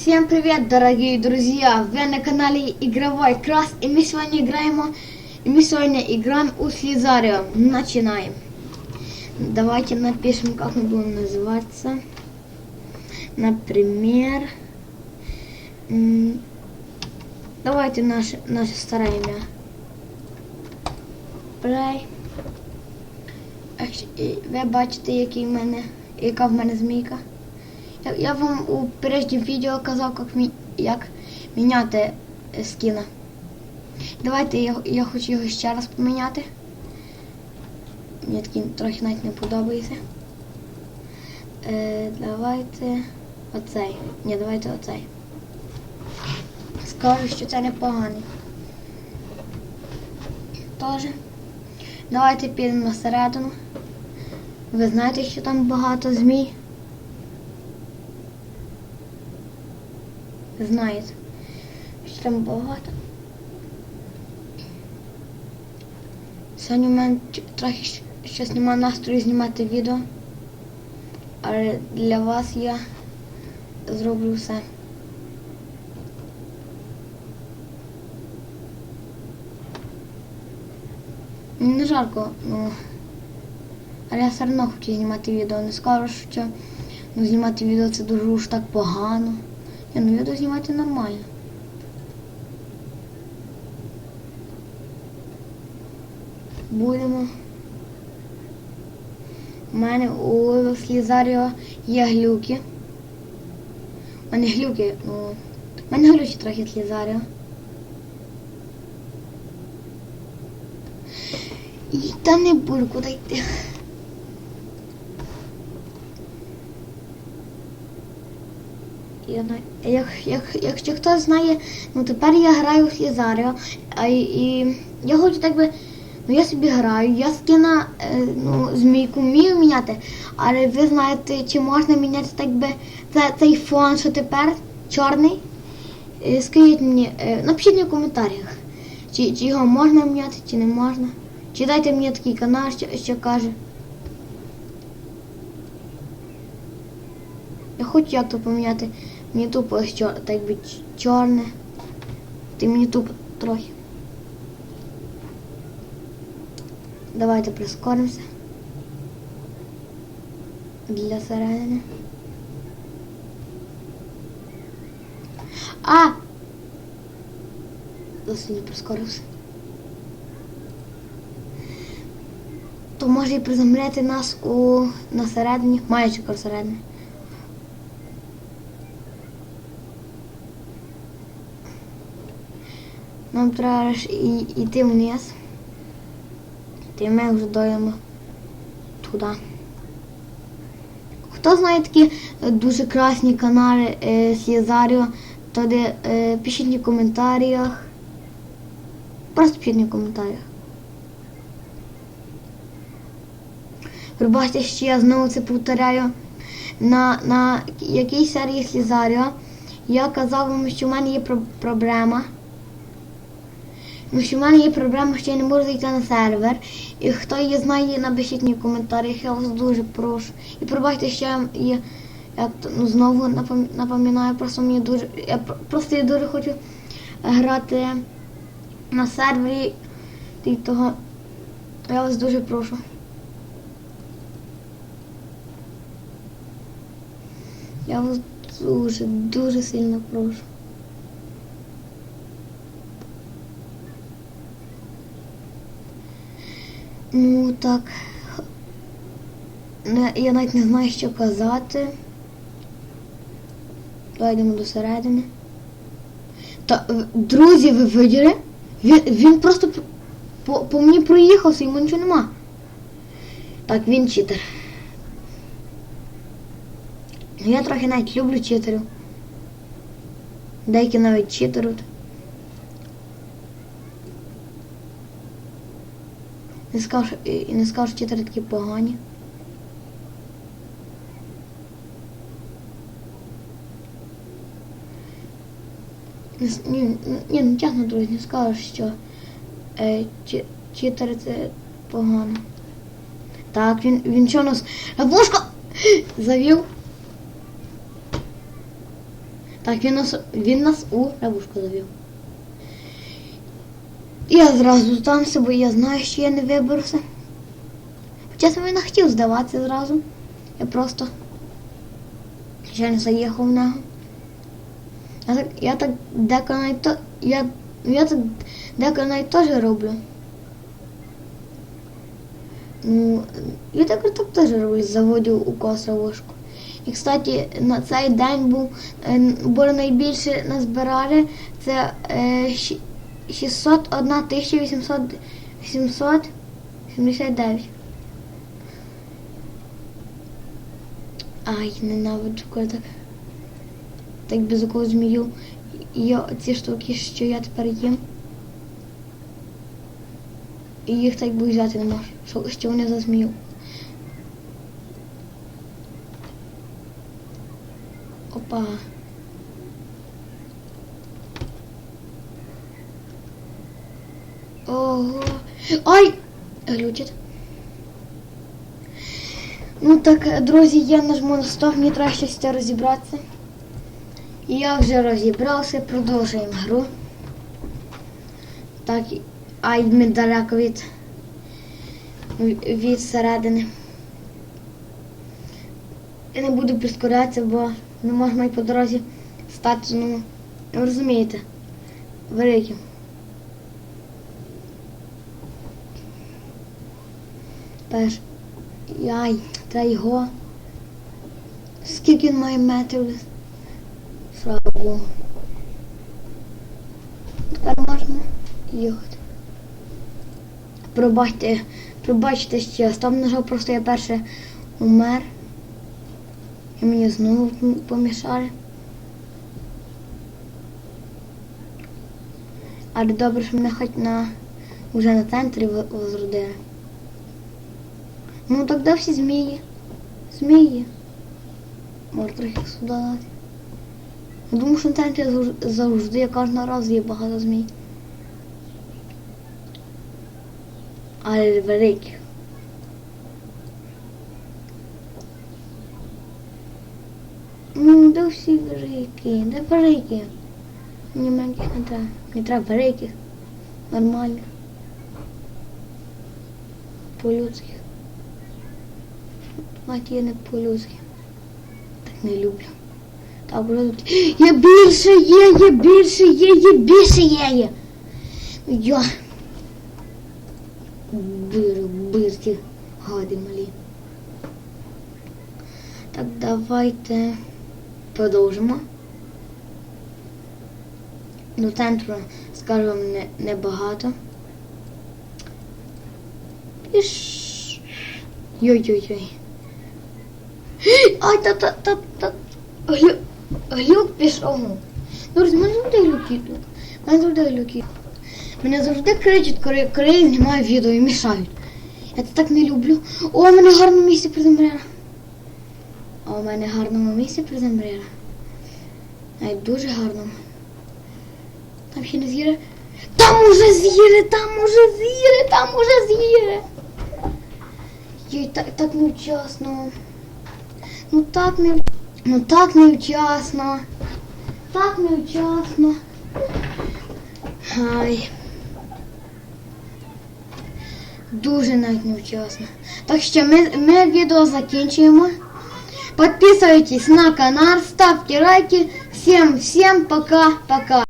Всем привет, дорогие друзья! Вы на канале Игровой Крас, и мы сегодня играем, и мы сегодня играем у Слизарио. Начинаем. Давайте напишем, как мы будем называться. Например, м, давайте наше, наше старое имя. Play. Ах, і Ви бачите, який в мене, яка в мене змійка. Я, вам у переднім відео казав, як, мі, як міняти е, скіна. Давайте я, я хочу його ще раз поміняти. Мені такий трохи навіть не подобається. Е, давайте оцей. Ні, давайте оцей. Скажу, що це непоганий. Тоже. Давайте підемо на середину. Ви знаєте, що там багато змій. Знаєте, що там багато. Сьогодні в мене трохи щось немає настрою знімати відео. Але для вас я зроблю все. Не жарко, ну. Але я все одно хочу знімати відео. Не скажу, що ну, знімати відео це дуже уж так погано. Ні, ну відео знімати нормально. Будемо. У мене у Слізаріо є глюки. У мене глюки, ну. У мене глючі трохи Слізаріо. І та не буду куди йти. Як, як, якщо хтось знає, ну тепер я граю в Слізаріо, а і, і я хочу так би, ну я собі граю, я скина е, ну, змійку вмію міняти, але ви знаєте, чи можна міняти так би це, цей фон, що тепер чорний? Е, Скажіть мені, е, напишіть мені в коментарях, чи, чи його можна міняти, чи не можна. Чи дайте мені такий канал, що, що каже. Я хочу як то поміняти. Мені тупо чор, так би чорне. Ти мені тупо трохи. Давайте прискоримося. Для середини. А! Досить не прискорився. То може і приземляти нас у на середині, маючи всередині. Нам треба і, йти вниз. Ти ми вже дойдемо туди. Хто знає такі е, дуже красні канали е, Сєзаріо, то де е, пишіть в коментарях. Просто пишіть в коментарях. Пробачте, що я знову це повторяю. На, на якій серії Слізаріо я казав вам, що в мене є про- проблема. Ну, що в мене є проблема, що я не можу зайти на сервер. І хто її знає, напишіть мені в коментарях, я вас дуже прошу. І пробачте, що я, я, я ну, знову напом- напоминаю, просто мені дуже. Я просто я дуже хочу грати на сервері. І того я вас дуже прошу. Я вас дуже, дуже сильно прошу. Ну так. Я навіть не знаю, що казати. Давай йдемо до середини. Та, е, друзі, ви виділи? Він, він просто по, по, по мені проїхався, йому нічого нема. Так, він читер. Ну, Я трохи навіть люблю читерів. Деякі навіть читеруть. Не скажу, що- і і не скажу, що читери такі погані. Не Ні, ні, ну чесно, друзі, не скажу, що е, чи, це погано. Так, він, він що у нас? Ловушка! Завів. Так, він нас, він нас у ловушку завів. Я зразу здамся, бо я знаю, що я не виберуся. Чесно, він не хотів здаватися зразу. Я просто ще не заїхав в нього. Я так, я так деколи навіть то, я, я так деколи навіть теж роблю. Ну, я так, так теж роблю, заводю у коса вушку. І, кстати, на цей день був, е, було найбільше назбирали, це е, 601 800, 879. Ай, ненавиджу, коли так. Так без якого змію. Я ці штуки, що я тепер їм. І їх так би взяти не можу. Що, що вони за змію. Опа. Ого. Ай! Глючить. Ну так, друзі, я нажму на стоп, мені треба щось розібратися. Я вже розібрався, продовжуємо гру. Так, ай, ми далеко від, від середини. Я не буду прискорятися, бо не можна і по дорозі стати, ну, розумієте, великим. Перш. Яй, треба його. Скільки він має метрів? Слава Богу. Тепер можна їхати. Пробачте, пробачте ще. Там нажав просто я перше умер. І мені знову помішали. Але добре, що мене хоч на вже на центрі возродили. Ну так де всі змії? Змії. Може трохи їх сюди дати. Я Думаю, що на центрі завж- завжди кожного разу є багато змій. Але великих. Ну, де всі великі? Де великі? Мені маленьких не треба. Мені треба великих. Нормальних. По-людських. Мать я не по-людськи. Так не люблю. Вже тут. Є більше є, є більше є, є більше є. є. Я. Бир, бирки, гади малі. Так, давайте продовжимо. До центру, скажу вам, не, небагато. Піш. Йой-йой-йой. Ай, та та та та. Глю... Глюк пішов. Ну, мене завжди глюки тут. Мене завжди глюки. Мене завжди кричать, коли, коли я знімаю відео і мішають. Я це так не люблю. О, у мене гарне місце приземлена. А у мене гарному місці приземлена. Навіть дуже гарному. Там ще не з'їре. Там уже з'їре, там уже з'їре, там уже з'їре. Йой, так, так невчасно. Ну так не ну так невчасно. Так невчасно. Ай. Дуже навіть невчасно. Так що ми, ми відео закінчуємо. Подписывайтесь на канал, ставьте лайки. Всем, всем пока-пока.